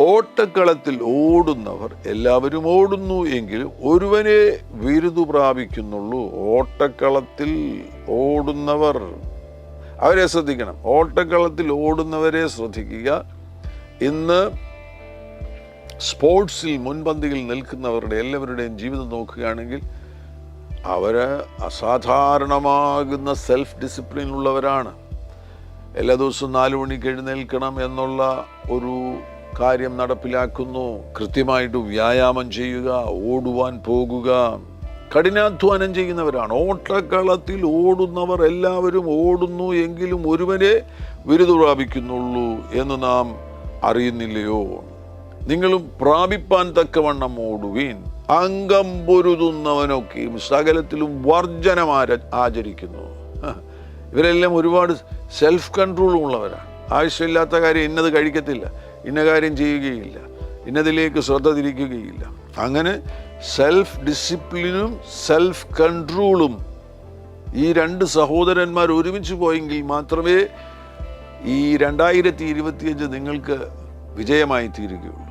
ഓട്ടക്കളത്തിൽ ഓടുന്നവർ എല്ലാവരും ഓടുന്നു എങ്കിലും ഒരുവനെ വിരുദു പ്രാപിക്കുന്നുള്ളൂ. ഓട്ടക്കളത്തിൽ ഓടുന്നവർ. അവരെ ശ്രദ്ധിക്കണം. ഓട്ടക്കളത്തിൽ ഓടുന്നവരെ ശ്രദ്ധിക്കുക. ഇന്ന് സ്പോർട്സിൽ മുൻപന്തിയിൽ നിൽക്കുന്നവരുടെ എല്ലാവരുടെയും ജീവിതം നോക്കുകയാണെങ്കിൽ അവർ അസാധാരണമാകുന്ന സെൽഫ് ഡിസിപ്ലിൻ ഉള്ളവരാണ്. എല്ലാ ദിവസവും നാലു മണിക്ക് എഴുന്നേൽക്കണം എന്നുള്ള ഒരു കാര്യം നടപ്പിലാക്കുന്നു. കൃത്യമായിട്ട് വ്യായാമം ചെയ്യുക ഓടുവാൻ പോകുക. കഠിനാധ്വാനം ചെയ്യുന്നവരാണ്. ഓട്ടക്കളത്തിൽ ഓടുന്നവർ എല്ലാവരും ഓടുന്നു എങ്കിലും ഒരുവരെ ബിരുദ പ്രാപിക്കുന്നുള്ളൂ എന്ന് നാം അറിയുന്നില്ലയോ? നിങ്ങളും പ്രാപിപ്പാൻ തക്കവണ്ണം ഓടുവീൻ. അംഗം പൊരുതുന്നവനൊക്കെയും സകലത്തിലും വർജനം ആചരിക്കുന്നു. ഇവരെല്ലാം ഒരുപാട് സെൽഫ് കൺട്രോൾ ഉള്ളവരാണ്. ആവശ്യമില്ലാത്ത കാര്യം ഇന്നത് കഴിക്കത്തില്ല. ഇന്ന കാര്യം ചെയ്യുകയില്ല. ഇന്നതിലേക്ക് ശ്രദ്ധ തിരിക്കുകയില്ല. അങ്ങനെ സെൽഫ് ഡിസിപ്ലിനും സെൽഫ് കൺട്രോളും ഈ രണ്ട് സഹോദരന്മാർ ഒരുമിച്ച് പോയെങ്കിൽ മാത്രമേ ഈ രണ്ടായിരത്തി ഇരുപത്തിയഞ്ച് നിങ്ങൾക്ക് വിജയമായി തീരുകയുള്ളൂ.